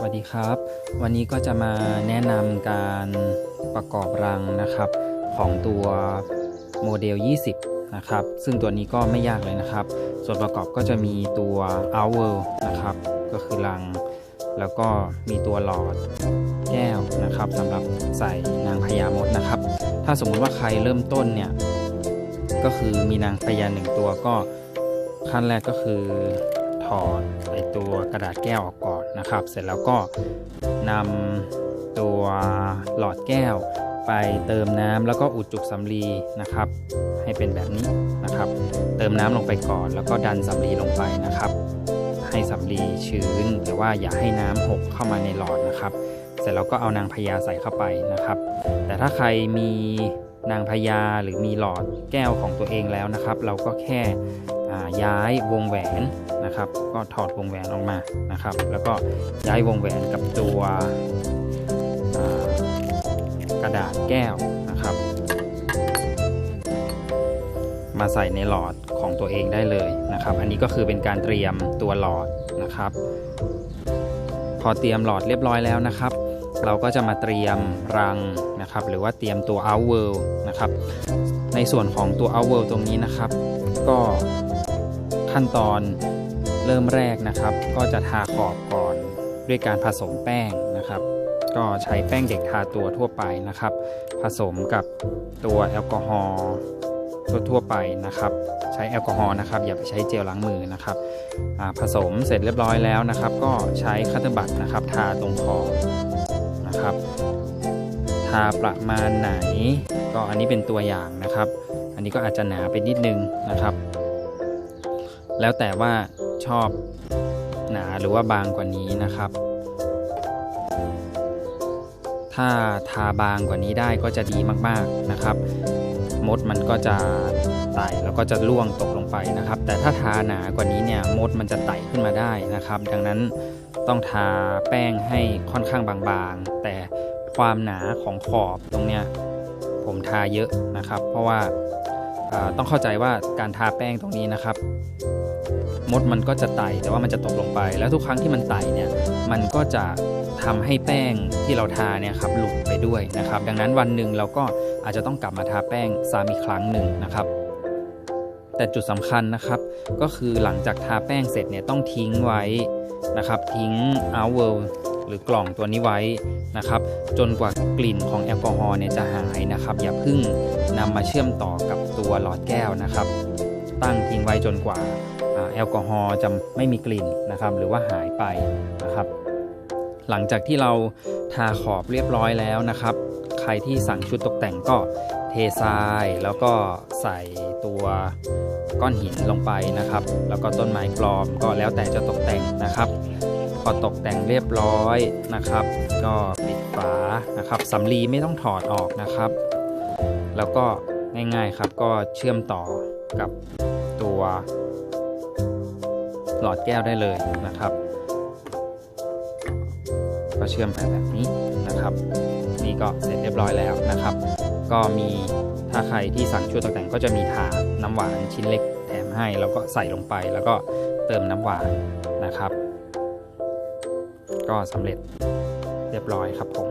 สวัสดีครับ วันนี้ก็จะมาแนะนำการประกอบรังนะครับ ของตัวโมเดล 20 นะครับ ซึ่งตัวนี้ก็ไม่ยากเลยนะครับ ส่วนประกอบก็จะมีตัว owl นะครับ ก็คือรัง แล้วก็มีตัวหลอดแก้วนะครับสำหรับใส่นางพญามดนะครับ ถ้าสมมุติว่าใครเริ่มต้นเนี่ย ก็คือมีนางพญาหนึ่งตัวก็ขั้นแรกก็คือ ถอดไอตัวกระดาษแก้วออกก่อนนะครับ เสร็จแล้วก็นำตัวหลอดแก้วไปเติมน้ำแล้วก็อุดจุกสำลีนะครับ ให้เป็นแบบนี้นะครับ เติมน้ำลงไปก่อน แล้วก็ดันสำลีลงไปนะครับ ให้สำลีชื้นแต่ว่าอย่าให้น้ำหกเข้ามาในหลอดนะครับ เสร็จแล้วก็เอานางพญาใส่เข้าไปนะครับ แต่ถ้าใครมี นางพญาหรือมีหลอดแก้วของตัวเองแล้วนะครับ เราก็แค่ย้ายวงแหวนนะครับ ก็ถอดวงแหวนออกมานะครับ แล้วก็ย้ายวงแหวนกับตัวกระดาษแก้วนะครับ มาใส่ในหลอดของตัวเองได้เลยนะครับ อันนี้ก็คือเป็นการเตรียมตัวหลอดนะครับ พอเตรียมหลอดเรียบร้อยแล้วนะครับ เราก็จะมาเตรียมรังนะครับ หรือว่าเตรียมตัว out world นะครับ ในส่วนของตัว out world ตรงนี้นะครับ ก็ขั้นตอนเริ่มแรกนะครับ ก็จะทาขอบก่อนด้วยการผสมแป้งนะครับ ก็ใช้แป้งเด็กทาตัวทั่วไปนะครับ ผสมกับตัวแอลกอฮอล์ทั่วๆไปนะครับ ใช้แอลกอฮอล์นะครับ อย่าไปใช้เจลล้างมือนะครับผสมเสร็จเรียบร้อยแล้วนะครับ ก็ใช้คัตเตอร์บัตนะครับ ทาตรงขอบ นะครับ ทาประมาณไหน ก็อันนี้เป็นตัวอย่างนะครับ อันนี้ก็อาจจะหนาไปนิดนึงนะครับ แล้วแต่ว่าชอบหนาหรือว่าบางกว่านี้นะครับ ถ้าทาบางกว่านี้ได้ก็จะดีมากๆนะครับ มดมันก็จะไต่แล้วก็จะล่วงตกลงไปนะครับ แต่ถ้าทาหนากว่านี้เนี่ยมดมันจะไต่ขึ้นมาได้นะครับ ดังนั้นต้องทาแป้งให้ค่อนข้างบางๆ แต่ความหนาของขอบตรงเนี้ยผมทาเยอะนะครับ เพราะว่าอ่าต้องเข้าใจว่าการทาแป้งตรงนี้นะครับ มดมันก็จะไต่แต่ว่ามันจะตกลงไป แล้วทุกครั้งที่มันไต่เนี่ยมันก็จะทำให้แป้งที่เราทาเนี่ยครับหลุดไปด้วยนะครับ ดังนั้นวันหนึ่งเราก็อาจจะต้องกลับมาทาแป้งซ้ำอีกครั้งหนึ่งนะครับ แต่จุดสำคัญนะครับก็คือหลังจากทาแป้งเสร็จเนี่ยต้องทิ้งไว้นะครับทิ้ง out world หรือกล่องตัวนี้ไว้นะครับ จนกว่ากลิ่นของแอลกอฮอล์เนี่ยจะหายนะครับ อย่าเพิ่งนำมาเชื่อมต่อกับตัวหลอดแก้วนะครับ ตั้งทิ้งไว้จนกว่าแอลกอฮอล์จะไม่มีกลิ่นนะครับ หรือว่าหายไปนะครับ หลังจากที่เราทาขอบเรียบร้อยแล้วนะครับ ใครที่สั่งชุดตกแต่งก็เททรายแล้วก็ใส่ตัวก้อนหินลงไปนะครับ แล้วก็ต้นไม้ปลอมก็แล้วแต่จะตกแต่งนะครับพอตกแต่งเรียบร้อยนะครับ ก็ปิดฝานะครับสำลีไม่ต้องถอดออกนะครับ แล้วก็ง่ายๆครับก็เชื่อมต่อ กับตัวหลอดแก้วได้เลยนะครับ ก็เชื่อมไปแบบนี้นะครับ นี่ก็เสร็จเรียบร้อยแล้วนะครับ ก็มีถ้าใครที่สั่งชุดตกแต่งก็จะมีถาดน้ำหวานชิ้นเล็กแถมให้ แล้วก็ใส่ลงไปแล้วก็เติมน้ำหวานนะครับ ก็สำเร็จเรียบร้อยครับผม